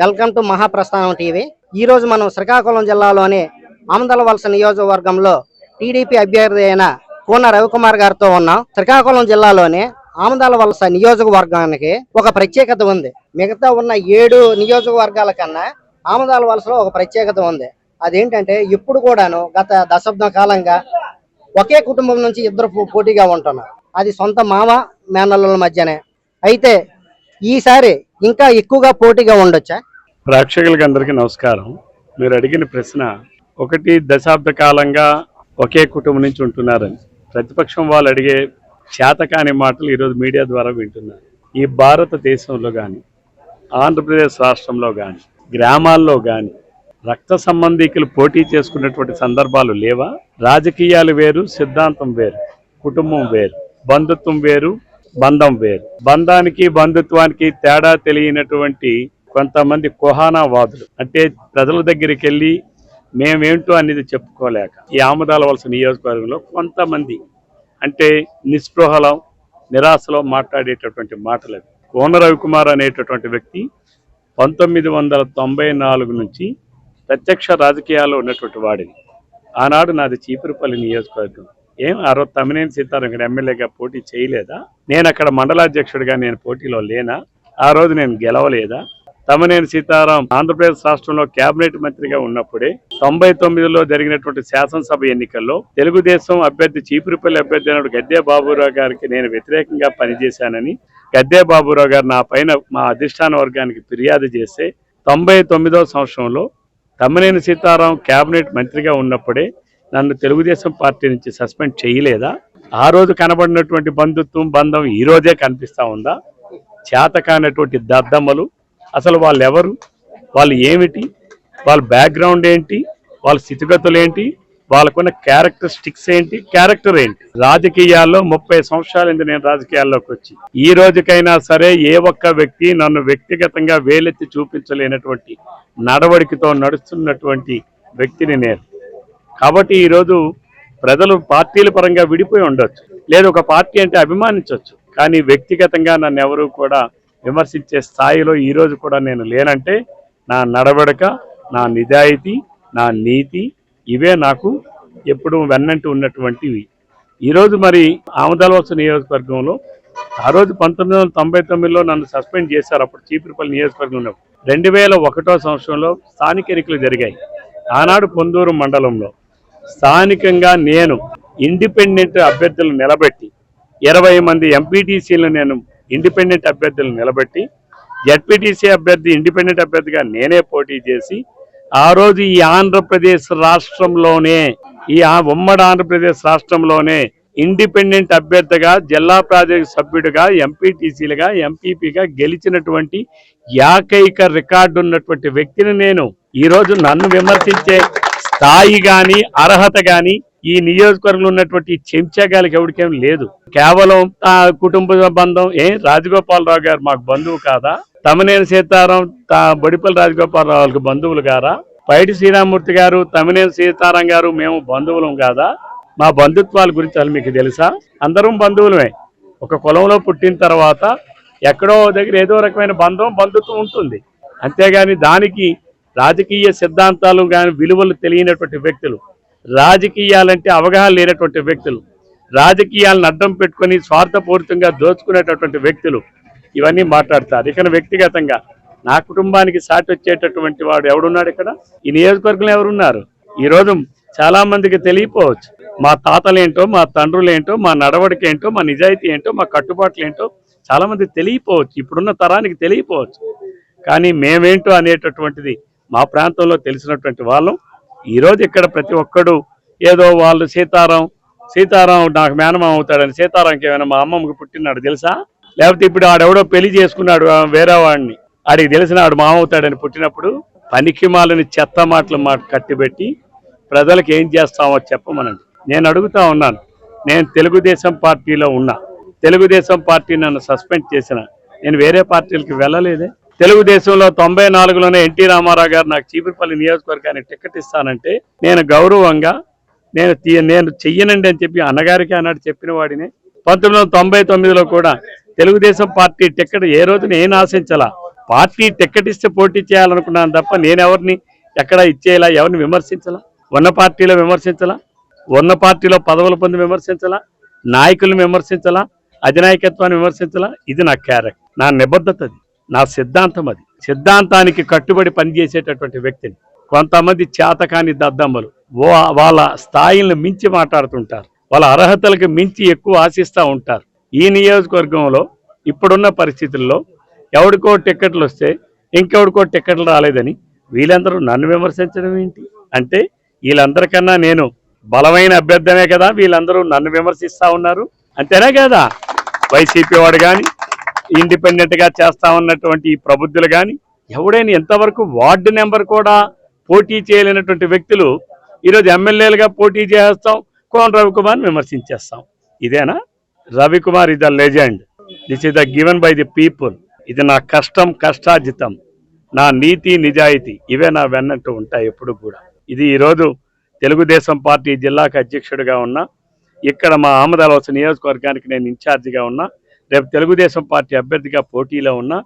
Welcome to Mahaprasthanam TV. ఈ రోజు మనం శ్రీకాకుళం జిల్లాలోని ఆమదల వలస నియోజకవర్గంలో టీడీపీ అభ్యర్థి అయిన కూన రవికుమార్ గారితో ఉన్నాం. శ్రీకాకుళం జిల్లాలోని ఆమదాల వలస నియోజకవర్గానికి ఒక ప్రత్యేకత ఉంది. మిగతా ఉన్న ఏడు నియోజకవర్గాల కన్నా ఆమదాల వలసలో ఒక ప్రత్యేకత ఉంది. అదేంటంటే ఇప్పుడు కూడాను గత దశాబ్దం కాలంగా ఒకే కుటుంబం నుంచి ఇద్దరు పోటీగా ఉంటున్నారు. అది సొంత మామ మేనల్లుల మధ్యనే. అయితే ఈసారి ఇంకా ఎక్కువగా పోటీగా ఉండొచ్చా? ప్రేక్షకులకి అందరికీ నమస్కారం. మీరు అడిగిన ప్రశ్న ఒకటి దశాబ్ద కాలంగా ఒకే కుటుంబం నుంచి ఉంటున్నారని. ప్రతిపక్షం వాళ్ళు అడిగే చేతకాని మాటలు ఈరోజు మీడియా ద్వారా వింటున్నారు. ఈ భారతదేశంలో కానీ ఆంధ్రప్రదేశ్ రాష్ట్రంలో కానీ గ్రామాల్లో కానీ రక్త సంబంధీకులు పోటీ చేసుకున్నటువంటి సందర్భాలు లేవా? రాజకీయాలు వేరు సిద్ధాంతం వేరు కుటుంబం వేరు బంధుత్వం వేరు బంధం వేరు. బంధానికి బంధుత్వానికి తేడా తెలియనటువంటి కొంతమంది కుహానావాదులు అంటే ప్రజల దగ్గరికి వెళ్ళి మేమేంటో అనేది చెప్పుకోలేక ఈ ఆముదాల వలస నియోజకవర్గంలో కొంతమంది అంటే నిస్పృహలో నిరాశలో మాట్లాడేటటువంటి మాటలు కోన రవికుమార్ అనేటటువంటి వ్యక్తి పంతొమ్మిది వందల తొంభై నాలుగు నుంచి ప్రత్యక్ష రాజకీయాల్లో ఉన్నటువంటి వాడిని. ఆనాడు నాది చీపురుపల్లి నియోజకవర్గం. ఏం ఆ రోజు తమ్మినేని సీతారాం ఇక్కడ ఎమ్మెల్యేగా పోటీ చేయలేదా? నేను అక్కడ మండలాధ్యక్షుడిగా నేను పోటీలో లేనా? ఆ రోజు నేను గెలవలేదా? తమ్మినేని సీతారాం ఆంధ్రప్రదేశ్ రాష్ట్రంలో కేబినెట్ మంత్రిగా ఉన్నప్పుడే తొంభై తొమ్మిదిలో జరిగినటువంటి శాసనసభ ఎన్నికల్లో తెలుగుదేశం అభ్యర్థి చీపురుపల్లి అభ్యర్థి అయినటువంటి గద్దె బాబురావు గారికి నేను వ్యతిరేకంగా పనిచేశానని గద్దే బాబురావు గారు నా పైన మా అధిష్టాన వర్గానికి ఫిర్యాదు చేస్తే తొంభై తొమ్మిదో సంవత్సరంలో తమ్మినేని సీతారాం కేబినెట్ మంత్రిగా ఉన్నప్పుడే నన్ను తెలుగుదేశం పార్టీ నుంచి సస్పెండ్ చేయలేదా? ఆ రోజు కనబడినటువంటి బంధుత్వం బంధం ఈ రోజే కనిపిస్తా ఉందా? చేతకానటువంటి దద్దమ్మలు అసలు వాళ్ళు ఎవరు వాళ్ళు ఏమిటి? వాళ్ళ బ్యాక్గ్రౌండ్ ఏంటి? వాళ్ళ స్థితిగతులు ఏంటి? వాళ్ళకున్న క్యారెక్టరిస్టిక్స్ ఏంటి? క్యారెక్టర్ ఏంటి? రాజకీయాల్లో ముప్పై సంవత్సరాలైంది నేను రాజకీయాల్లోకి వచ్చి ఈ రోజుకైనా సరే ఏ ఒక్క వ్యక్తి నన్ను వ్యక్తిగతంగా వేలెత్తి చూపించలేనటువంటి నడవడికతో నడుస్తున్నటువంటి వ్యక్తిని నేను. కాబట్టి ఈరోజు ప్రజలు పార్టీల పరంగా విడిపోయి ఉండొచ్చు లేదు ఒక పార్టీ అంటే అభిమానించవచ్చు కానీ వ్యక్తిగతంగా నన్ను ఎవరు కూడా విమర్శించే స్థాయిలో ఈరోజు కూడా నేను లేనంటే నా నడవడిక నా నిజాయితీ నా నీతి ఇవే నాకు ఎప్పుడు వెన్నంటి ఉన్నటువంటివి. ఈరోజు మరి ఆమదాలవలస నియోజకవర్గంలో ఆ రోజు పంతొమ్మిది వందల తొంభై తొమ్మిదిలో నన్ను సస్పెండ్ చేశారు. అప్పుడు చీపురుపల్లి నియోజకవర్గంలో రెండు వేల ఒకటో సంవత్సరంలో స్థానిక ఎన్నికలు జరిగాయి. ఆనాడు పొందూరు మండలంలో స్థానికంగా నేను ఇండిపెండెంట్ అభ్యర్థులను నిలబెట్టి ఇరవై మంది ఎంపీటీసీలను నేను ఇండిపెండెంట్ అభ్యర్థులను నిలబెట్టి జడ్పీటీసీ అభ్యర్థి ఇండిపెండెంట్ అభ్యర్థిగా నేనే పోటీ చేసి ఆ రోజు ఈ ఆంధ్రప్రదేశ్ రాష్ట్రంలోనే ఈ ఉమ్మడి ఆంధ్రప్రదేశ్ రాష్ట్రంలోనే ఇండిపెండెంట్ అభ్యర్థిగా జిల్లా ప్రాజెక్ట్ సభ్యుడిగా ఎంపీటీసీలుగా ఎంపీపీగా గెలిచినటువంటి ఏకైక రికార్డు ఉన్నటువంటి వ్యక్తిని నేను ఈరోజు నన్ను విమర్శించే స్థాయి కానీ అర్హత కానీ ఈ నియోజకవర్గంలో ఉన్నటువంటి చెంచాగాలకి ఎవరికేం లేదు. కేవలం ఆ కుటుంబ బంధం ఏ రాజగోపాలరావు గారు మాకు బంధువు కాదా? తమనేని సీతారాం తా- బొడిపల్లి రాజగోపాలరావు వాళ్ళకి బంధువులు గారా పైటి శ్రీరామూర్తి గారు తమినేని సీతారాం గారు మేము బంధువులం కాదా? మా బంధుత్వాల గురించి అసలు మీకు తెలుసా? అందరం బంధువులమే. ఒక కులంలో పుట్టిన తర్వాత ఎక్కడో దగ్గర ఏదో రకమైన బంధం బంధుత్వం ఉంటుంది. అంతేగాని దానికి రాజకీయ సిద్ధాంతాలు కానీ విలువలు తెలియనటువంటి వ్యక్తులు రాజకీయాలంటే అవగాహన లేనటువంటి వ్యక్తులు రాజకీయాలను అడ్డం పెట్టుకొని స్వార్థపూరితంగా దోచుకునేటటువంటి వ్యక్తులు ఇవన్నీ మాట్లాడతారు. ఇక వ్యక్తిగతంగా నా కుటుంబానికి సాటి వచ్చేటటువంటి వాడు ఎవడున్నాడు ఇక్కడ? ఈ నియోజకవర్గంలో ఎవరున్నారు? ఈ రోజు చాలా మందికి తెలియపోవచ్చు. మా తాతలేంటో మా తండ్రులేంటో మా నడవడిక ఏంటో మా నిజాయితీ ఏంటో మా కట్టుబాట్లు ఏంటో చాలా మంది తెలియపోవచ్చు. ఇప్పుడున్న తరానికి తెలియపోవచ్చు. కానీ మేమేంటో అనేటటువంటిది మా ప్రాంతంలో తెలిసినటువంటి వాళ్ళం. ఈరోజు ఇక్కడ ప్రతి ఒక్కడు ఏదో వాళ్ళు సీతారాం సీతారాం నాకు మేనమామ అవుతాడని సీతారాంకి ఏమైనా మా అమ్మమ్మకి పుట్టినాడు తెలుసా? లేకపోతే ఇప్పుడు ఆడెవడో పెళ్ళి చేసుకున్నాడు వేరే వాడిని ఆడికి తెలిసిన ఆడు మామ అవుతాడని పుట్టినప్పుడు పనికిమాలని చెత్త మాటలు మాట కట్టిబెట్టి ప్రజలకు ఏం చేస్తామో చెప్పమనండి. నేను అడుగుతా ఉన్నాను. నేను తెలుగుదేశం పార్టీలో ఉన్నా. తెలుగుదేశం పార్టీ నన్ను సస్పెండ్ చేసిన. నేను వేరే పార్టీలకి వెళ్ళలేదే. తెలుగుదేశంలో తొంభై నాలుగులోనే ఎన్టీ రామారావు గారు నాకు చీపురుపల్లి నియోజకవర్గానికి టికెట్ ఇస్తానంటే నేను గౌరవంగా నేను నేను చెయ్యనండి అని చెప్పి అన్నగారికి అన్నాడు చెప్పిన వాడిని. పంతొమ్మిది వందల తొంభై తొమ్మిదిలో కూడా తెలుగుదేశం పార్టీ టికెట్ ఏ రోజు నేను ఆశించాలా? పార్టీ టికెట్ ఇస్తే పోటీ చేయాలనుకున్నాను తప్ప నేను ఎవరిని ఎక్కడ ఇచ్చేలా ఎవరిని విమర్శించాలా? ఉన్న పార్టీలో విమర్శించాలా? ఉన్న పార్టీలో పదవులు పొంది విమర్శించాలా? నాయకులను విమర్శించాలా? అధినాయకత్వాన్ని విమర్శించాలా? ఇది నా క్యారెక్టర్ నా నిబద్ధత అది. నా సిద్ధాంతం అది. సిద్ధాంతానికి కట్టుబడి పనిచేసేటటువంటి వ్యక్తిని. కొంతమంది చేతకాని దద్దమ్మలు వాళ్ళ స్థాయిలను మించి మాట్లాడుతుంటారు. వాళ్ళ అర్హతలకు మించి ఎక్కువ ఆశిస్తూ ఉంటారు. ఈ నియోజకవర్గంలో ఇప్పుడున్న పరిస్థితుల్లో ఎవడికో టిక్కెట్లు వస్తే ఇంకెవడికో టిక్కెట్లు రాలేదని వీళ్ళందరూ నన్ను విమర్శించడం ఏంటి? అంటే వీళ్ళందరికన్నా నేను బలమైన అభ్యర్థనే కదా వీళ్ళందరూ నన్ను విమర్శిస్తూ ఉన్నారు. అంతేనా కదా? వైసీపీ వాడు కానీ ఇండిపెండెంట్గా చేస్తా ఉన్నటువంటి ఈ ప్రబుద్ధులు కానీ ఎవడైనా ఎంతవరకు వార్డు నెంబర్ కూడా పోటీ చేయలేనటువంటి వ్యక్తులు ఈరోజు ఎమ్మెల్యేలుగా పోటీ చేస్తాం కోన రవికుమార్ని విమర్శించేస్తాం. ఇదేనా? Ravikumar is the legend. This is the given by the people. ఇది నా కష్టం కష్టాజితం నా నీతి నిజాయితీ ఇవే నా వెన్నట్టు ఉంటాయి ఎప్పుడు కూడా. ఇది ఈరోజు తెలుగుదేశం పార్టీ జిల్లాకు అధ్యక్షుడిగా ఉన్నా ఇక్కడ మా ఆమదాలవస నియోజకవర్గానికి నేను ఇన్ఛార్జిగా ఉన్నా రేపు తెలుగుదేశం పార్టీ అభ్యర్థిగా పోటీలో ఉన్న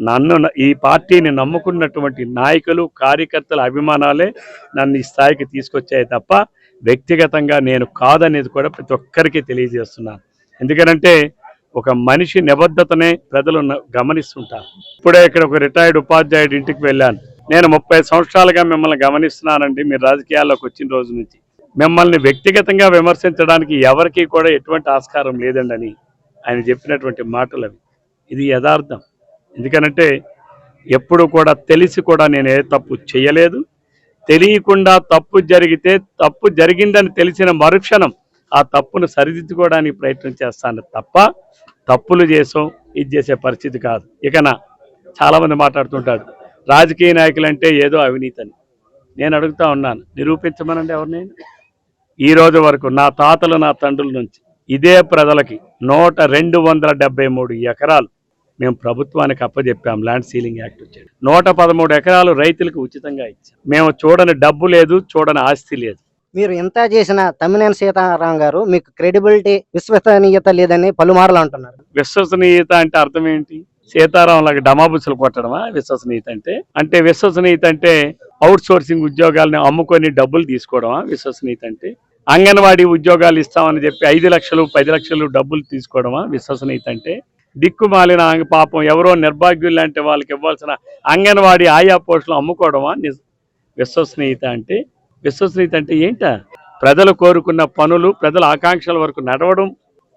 నన్ను ఈ పార్టీని నమ్ముకున్నటువంటి నాయకులు కార్యకర్తల అభిమానాలే నన్ను ఈ స్థాయికి తీసుకొచ్చాయి తప్ప వ్యక్తిగతంగా నేను కాదనేది కూడా ప్రతి ఒక్కరికి తెలియజేస్తున్నాను. ఎందుకనంటే ఒక మనిషి నిబద్ధతనే ప్రజలు న- గమనిస్తుంటారు. ఇప్పుడే ఇక్కడ ఒక రిటైర్డ్ ఉపాధ్యాయుడి ఇంటికి వెళ్ళాను. నేను ముప్పై సంవత్సరాలుగా మిమ్మల్ని గమనిస్తున్నానండి మీరు రాజకీయాల్లోకి వచ్చిన రోజు నుంచి. మిమ్మల్ని వ్యక్తిగతంగా విమర్శించడానికి ఎవరికి కూడా ఎటువంటి ఆస్కారం లేదండి అని ఆయన చెప్పినటువంటి మాటలు అవి ఇది యథార్థం. ఎందుకనంటే ఎప్పుడు కూడా తెలిసి కూడా నేను ఏ తప్పు చేయలేదు. తెలియకుండా తప్పు జరిగితే తప్పు జరిగిందని తెలిసిన మరుక్షణం ఆ తప్పును సరిదిద్దుకోవడానికి ప్రయత్నం చేస్తాను తప్ప తప్పులు చేసాం ఇది చేసే పరిస్థితి కాదు. ఇకన చాలామంది మాట్లాడుతుంటాడు రాజకీయ నాయకులు అంటే ఏదో అవినీతి అని. నేను అడుగుతా ఉన్నాను నిరూపించమనండి ఎవరినైనా? ఈ రోజు వరకు నా తాతలు నా తండ్రుల నుంచి ఇదే ప్రజలకి నూట రెండు వందల డెబ్బై మూడు ఎకరాలు మేము ప్రభుత్వానికి అప్పచెప్పాం ల్యాండ్ సీలింగ్ యాక్ట్ వచ్చాడు నూట పదమూడు ఎకరాలు రైతులకు ఉచితంగా ఇచ్చాం. మేము చూడని డబ్బు లేదు చూడని ఆస్తి లేదు. మీరు ఎంత చేసిన తమ్మినేని సీతారాం గారు మీకు క్రెడిబిలిటీ విశ్వసనీయత లేదని పలుమార్లు అంటున్నారు. విశ్వసనీయత అంటే అర్థం ఏంటి? సీతారాం లాగా డమాబుసులు కొట్టడమా? విశ్వసనీయత అంటే? అంటే విశ్వసనీయత అంటే అవుట్ సోర్సింగ్ ఉద్యోగాలను అమ్ముకొని డబ్బులు తీసుకోవడమా? విశ్వసనీయత అంటే? అంగన్వాడీ ఉద్యోగాలు ఇస్తామని చెప్పి ఐదు లక్షలు పది లక్షలు డబ్బులు తీసుకోవడమా విశ్వసనీయత అంటే? దిక్కుమాలిన పాపం ఎవరో నిర్భాగ్యులు లాంటి వాళ్ళకి ఇవ్వాల్సిన అంగన్వాడీ ఆయా పోస్టులు అమ్ముకోవడమా విశ్వసనీయత అంటే? విశ్వసనీయత అంటే ఏంట? ప్రజలు కోరుకున్న పనులు ప్రజల ఆకాంక్షల వరకు నడవడం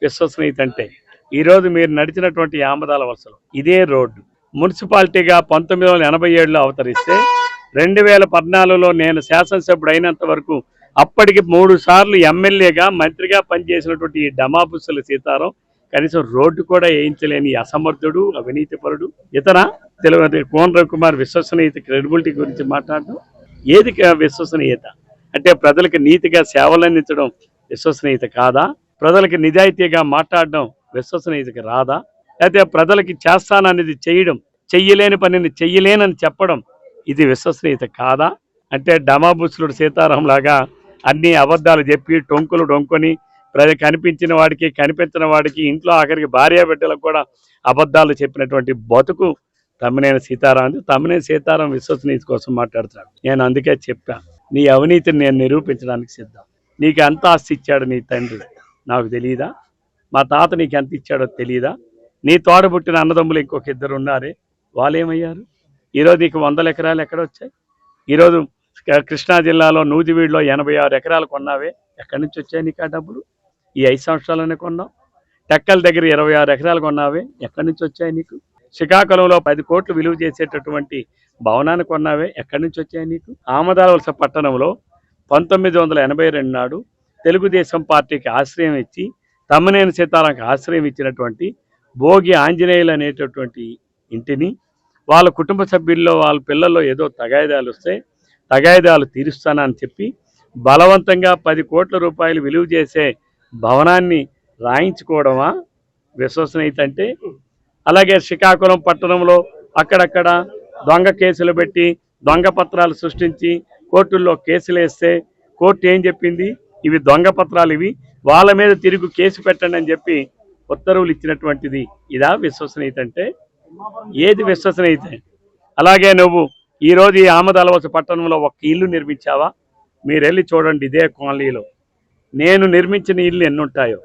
విశ్వసనీయత అంటే. ఈరోజు మీరు నడిచినటువంటి ఆమదాల వలసలు ఇదే రోడ్డు. మున్సిపాలిటీగా పంతొమ్మిది వందల ఎనభై ఏడులో అవతరిస్తే రెండు వేల పద్నాలుగులో నేను శాసనసభ్యుడు అయినంత వరకు అప్పటికి మూడు సార్లు ఎమ్మెల్యేగా మంత్రిగా పనిచేసినటువంటి ఈ డమాబుస్సుల సీతారాం కనీసం రోడ్డు కూడా వేయించలేని అసమర్థుడు అవినీతిపరుడు. ఇతర తెలుగు కోన్ రవికుమార్ విశ్వసనీయత క్రెడిబిలిటీ గురించి మాట్లాడడం. ఏది విశ్వసనీయత? అంటే ప్రజలకు నీతిగా సేవలు అందించడం విశ్వసనీయత కాదా? ప్రజలకు నిజాయితీగా మాట్లాడడం విశ్వసనీయతకి రాదా? లేకపోతే ప్రజలకి చేస్తాననేది చేయడం చెయ్యలేని పనిని చెయ్యలేనని చెప్పడం ఇది విశ్వసనీయత కాదా? అంటే డమాబుసులుడు సీతారాం లాగా అన్ని అబద్ధాలు చెప్పి టొంకులు డొంకొని ప్రజ కనిపించిన వాడికి కనిపించిన వాడికి ఇంట్లో ఆఖరికి భార్య బిడ్డలకు కూడా అబద్ధాలు చెప్పినటువంటి బతుకు తమ్మినేని సీతారాం తమ్మినేని సీతారాం విశ్వసనీయత కోసం మాట్లాడుతున్నాడు. నేను అందుకే చెప్పా నీ అవినీతిని నేను నిరూపించడానికి సిద్ధం. నీకు ఎంత ఆస్తి ఇచ్చాడు నీ తండ్రి? నాకు తెలియదా మా తాత నీకు ఎంత ఇచ్చాడో తెలియదా నీ తోడబుట్టిన అన్నదమ్ములు ఇంకొక ఇద్దరు ఉన్నారే వాళ్ళు ఏమయ్యారు ఈరోజు నీకు వందల ఎకరాలు ఎక్కడ వచ్చాయి? ఈరోజు కృష్ణా జిల్లాలో నూజివీడులో ఎనభై ఆరు ఎకరాలు కొన్నావే. ఎక్కడి నుంచి వచ్చాయి నీకు ఆ డబ్బులు? ఈ ఐదు సంవత్సరాలనే కొన్నావు. టెక్కల దగ్గర ఇరవై ఆరు ఎకరాలు కొన్నావే. ఎక్కడి నుంచి వచ్చాయి నీకు? శ్రీకాకుళంలో పది కోట్లు విలువ చేసేటటువంటి భవనాన్ని కొన్నావే. ఎక్కడి నుంచి వచ్చాయి నీకు? ఆమదాలవలస పట్టణంలో పంతొమ్మిది వందల ఎనభై రెండు నాడు తెలుగుదేశం పార్టీకి ఆశ్రయం ఇచ్చి తమ్మనేని సీతారాంకి ఆశ్రయం ఇచ్చినటువంటి భోగి ఆంజనేయులు అనేటటువంటి ఇంటిని వాళ్ళ కుటుంబ సభ్యుల్లో వాళ్ళ పిల్లల్లో ఏదో తగాయిదాలు వస్తే తగాయిదాలు తీరుస్తానని చెప్పి బలవంతంగా పది కోట్ల రూపాయలు విలువ చేసే భవనాన్ని రాయించుకోవడమా విశ్వసనీయత అంటే? అలాగే శ్రీకాకుళం పట్టణంలో అక్కడక్కడ దొంగ కేసులు పెట్టి దొంగ పత్రాలు సృష్టించి కోర్టుల్లో కేసులు వేస్తే కోర్టు ఏం చెప్పింది? ఇవి దొంగ పత్రాలు ఇవి. వాళ్ళ మీద తిరుగు కేసు పెట్టండి అని చెప్పి ఉత్తర్వులు ఇచ్చినటువంటిది. ఇదా విశ్వసనీయత అంటే? ఏది విశ్వసనీయత? అలాగే నువ్వు ఈ రోజు ఈ ఆమదలవస పట్టణంలో ఒక ఇల్లు నిర్మించావా? మీరు వెళ్ళి చూడండి ఇదే కాలనీలో. నేను నిర్మించిన ఇల్లు ఎన్ని ఉంటాయో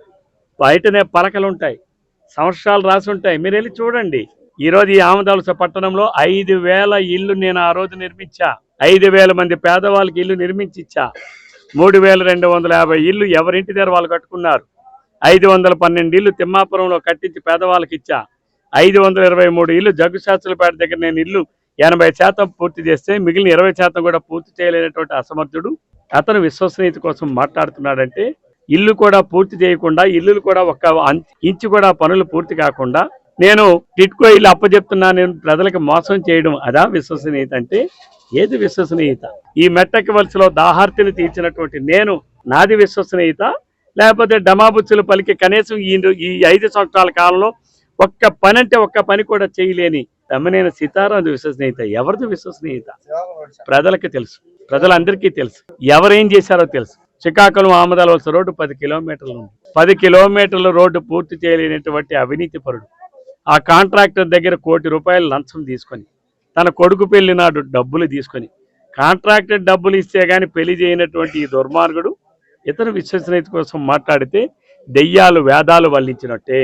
బయటనే పలకలు ఉంటాయి సంవత్సరాలు రాసి ఉంటాయి మీరు వెళ్ళి చూడండి. ఈ రోజు ఈ ఆమదాలస పట్టణంలో ఐదు వేల ఇల్లు నేను ఆ రోజు నిర్మించా. ఐదు వేల మంది పేదవాళ్ళకి ఇల్లు నిర్మించిచ్చా. మూడు వేల రెండు వందల యాభై ఇల్లు ఎవరింటి దగ్గర వాళ్ళు కట్టుకున్నారు? ఐదు వందల పన్నెండు ఇల్లు తిమ్మాపురంలో కట్టించి పేదవాళ్ళకి ఇచ్చా ఐదు వందల ఇరవై మూడు ఇల్లు జగ్గు శాస్త్రపేట దగ్గర నేను ఇల్లు ఎనభై శాతం పూర్తి చేస్తే మిగిలిన ఇరవై శాతం కూడా పూర్తి చేయలేనటువంటి అసమర్థుడు అతను విశ్వసనీయత కోసం మాట్లాడుతున్నాడంటే ఇల్లు కూడా పూర్తి చేయకుండా ఇల్లులు కూడా ఒక ఇంచు కూడా పనులు పూర్తి కాకుండా నేను టిట్కో ఇల్లు అప్పచెప్తున్నా నేను ప్రజలకు మోసం చేయడం అదా విశ్వసనీయత అంటే? ఏది విశ్వసనీయత? ఈ మెట్టకి వలసలో దాహార్తిని తీర్చినటువంటి నేను నాది విశ్వసనీయత? లేకపోతే డమాబుచ్చులు పలికి కనీసం ఈ ఈ ఐదు సంవత్సరాల కాలంలో ఒక్క పని అంటే ఒక్క పని కూడా చేయలేని తమ్మనేని సీతారాం విశ్వసనీయత ఎవరిది విశ్వసనీయత ప్రజలకి తెలుసు. ప్రజలందరికీ తెలుసు. ఎవరేం చేశారో తెలుసు. శ్రీకాకుళం ఆమదాల వలస రోడ్డు పది కిలోమీటర్లు ఉంది. పది కిలోమీటర్ల రోడ్డు పూర్తి చేయలేనటువంటి అవినీతి పరుడు. ఆ కాంట్రాక్టర్ దగ్గర కోటి రూపాయలు లంచం తీసుకొని తన కొడుకు పెళ్ళి నాడు డబ్బులు తీసుకొని కాంట్రాక్టర్ డబ్బులు ఇస్తే గాని పెళ్ళి చేయనటువంటి ఈ దుర్మార్గుడు ఇతను విశ్వసనీయత కోసం మాట్లాడితే దెయ్యాలు వేదాలు వల్లించినట్టే.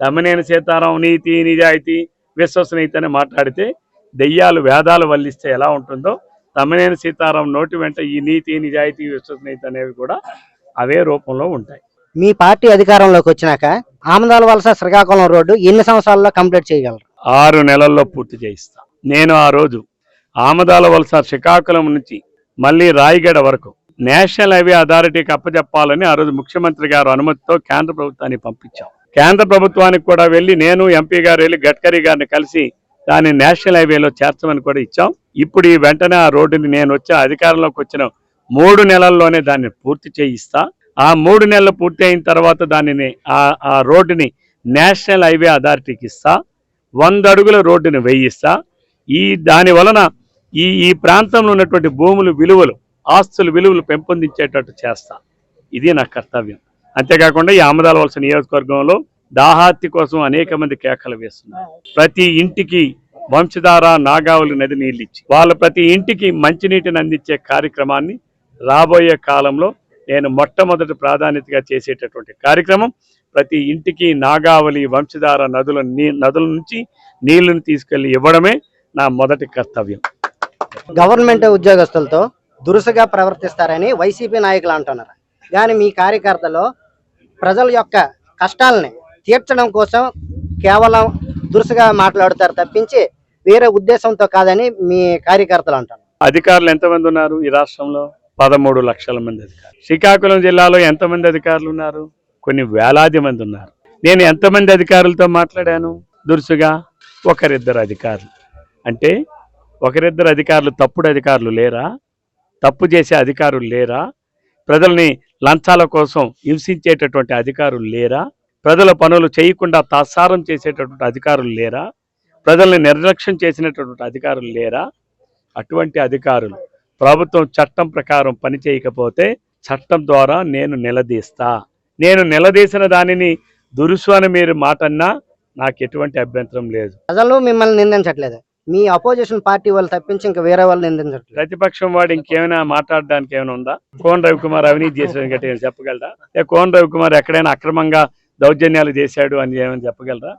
తమ్మినేని సీతారాం నీతి నిజాయితీ విశ్వసనీయత అని మాట్లాడితే దెయ్యాలు వేదాలు వల్లిస్తే ఎలా ఉంటుందో తమ్మినేని సీతారాం నోటి వెంట ఈ నీతి నిజాయితీ విశ్వసనీయత అనేవి కూడా అవే రూపంలో ఉంటాయి. మీ పార్టీ అధికారంలోకి వచ్చినాక ఆమదాల వలస శ్రీకాకుళం రోడ్డు ఎన్ని సంవత్సరాల్లో కంప్లీట్ చేయగలరు? ఆరు నెలల్లో పూర్తి చేయిస్తా. నేను ఆ రోజు ఆమదాల వలస శ్రీకాకుళం నుంచి మళ్ళీ రాయగడ వరకు నేషనల్ హైవే అథారిటీకి అప్పచెప్పాలని ఆ రోజు ముఖ్యమంత్రి గారు అనుమతితో కేంద్ర ప్రభుత్వానికి పంపించాం. కేంద్ర ప్రభుత్వానికి కూడా వెళ్ళి నేను ఎంపీ గారు వెళ్ళి గడ్కరీ గారిని కలిసి దాన్ని నేషనల్ హైవేలో చేర్చమని కూడా ఇచ్చాం. ఇప్పుడు ఈ వెంటనే ఆ రోడ్డుని నేను వచ్చే అధికారంలోకి వచ్చిన మూడు నెలల్లోనే దాన్ని పూర్తి చేయిస్తా. ఆ మూడు నెలలు పూర్తి అయిన తర్వాత దానిని ఆ ఆ రోడ్డుని నేషనల్ హైవే అథారిటీకి ఇస్తా. వంద అడుగుల రోడ్డుని వేయిస్తా. ఈ దాని వలన ఈ ఈ ప్రాంతంలో ఉన్నటువంటి భూములు విలువలు ఆస్తుల విలువలు పెంపొందించేటట్టు చేస్తా. ఇది నా కర్తవ్యం. అంతేకాకుండా ఈ ఆమదాల వలస నియోజకవర్గంలో దాహాతి కోసం అనేక మంది కేకలు వేస్తున్నారు. ప్రతి ఇంటికి వంశధార నాగావళి నది నీళ్ళు ఇచ్చి వాళ్ళ ప్రతి ఇంటికి మంచినీటిని అందించే కార్యక్రమాన్ని రాబోయే కాలంలో నేను మొట్టమొదటి ప్రాధాన్యతగా చేసేటటువంటి కార్యక్రమం ప్రతి ఇంటికి నాగావళి వంశధార నదుల నీ నదుల నుంచి నీళ్ళను తీసుకెళ్ళి ఇవ్వడమే నా మొదటి కర్తవ్యం. గవర్నమెంట్ ఉద్యోగస్తులతో దురుసుగా ప్రవర్తిస్తారని వైసీపీ నాయకులు అంటున్నారు. కానీ మీ కార్యకర్తలు ప్రజల యొక్క కష్టాలని తీర్చడం కోసం కేవలం దురుసుగా మాట్లాడుతారు తప్పించి వేరే ఉద్దేశంతో కాదని మీ కార్యకర్తలు అంటారు అధికారులు ఎంతమంది ఉన్నారు ఈ రాష్ట్రంలో? పదమూడు లక్షల మంది అధికారులు. శ్రీకాకుళం జిల్లాలో ఎంతమంది అధికారులు ఉన్నారు? కొన్ని వేలాది మంది ఉన్నారు. నేను ఎంతమంది అధికారులతో మాట్లాడాను? దురుసుగా ఒకరిద్దరు అధికారులు. అంటే ఒకరిద్దరు అధికారులు తప్పుడు అధికారులు లేరా? తప్పు చేసే అధికారులు లేరా? ప్రజల్ని లంచాల కోసం హింసించేటటువంటి అధికారులు లేరా? ప్రజల పనులు చేయకుండా తాత్సారం చేసేటటువంటి అధికారులు లేరా? ప్రజల్ని నిర్లక్ష్యం చేసినటువంటి అధికారులు లేరా? అటువంటి అధికారులు ప్రభుత్వం చట్టం ప్రకారం పని చేయకపోతే చట్టం ద్వారా నేను నిలదీస్తా. నేను నిలదీసిన దానిని దురుసు అని మీరు మాటన్నా నాకు ఎటువంటి అభ్యంతరం లేదు. ప్రజలు మిమ్మల్ని నిందించట్లేదు. మీ అపోజిషన్ పార్టీ వాళ్ళు తప్పించి ఇంకా వేరే వాళ్ళు నిందించట్లేదు. ప్రతిపక్షం వాడు ఇంకేమైనా మాట్లాడడానికి ఏమైనా ఉందా? కోన్ రవికుమార్ అవినీతి చేశాడు గట్టి చెప్పగలరా? కోన్ రవికుమార్ ఎక్కడైనా అక్రమంగా దౌర్జన్యాలు చేశాడు అని ఏమైనా చెప్పగలరా?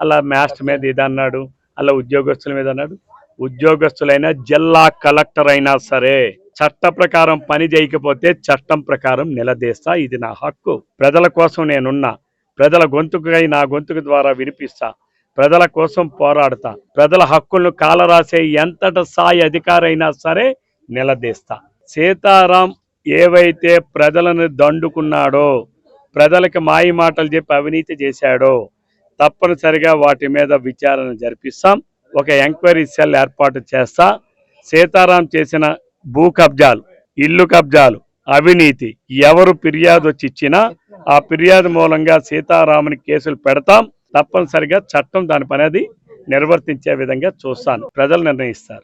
అలా మ్యాస్ట్ మీద ఇది అన్నాడు అలా ఉద్యోగస్తుల మీద అన్నాడు. ఉద్యోగస్తులైనా జిల్లా కలెక్టర్ అయినా సరే చట్ట ప్రకారం పని చేయకపోతే చట్టం ప్రకారం నిలదీస్తా ఇది నా హక్కు. ప్రజల కోసం నేనున్నా. ప్రజల గొంతుకై నా గొంతుకు ద్వారా వినిపిస్తా. ప్రజల కోసం పోరాడతా. ప్రజల హక్కులను కాలరాసే ఎంతట స్థాయి అధికారైనా సరే నిలదీస్తా. సీతారాం ఏవైతే ప్రజలను దండుకున్నాడో ప్రజలకు మాయి మాటలు చెప్పి అవినీతి చేశాడో తప్పనిసరిగా వాటి మీద విచారణ జరిపిస్తాం. ఒక ఎంక్వైరీ సెల్ ఏర్పాటు చేస్తా. సీతారాం చేసిన భూ కబ్జాలు ఇల్లు కబ్జాలు అవినీతి ఎవరు ఫిర్యాదు వచ్చి ఇచ్చినా ఆ ఫిర్యాదు మూలంగా సీతారాముని కేసులు పెడతాం. తప్పనిసరిగా చట్టం దాని పని అది నిర్వర్తించే విధంగా చూస్తాను. ప్రజలు నిర్ణయిస్తారు.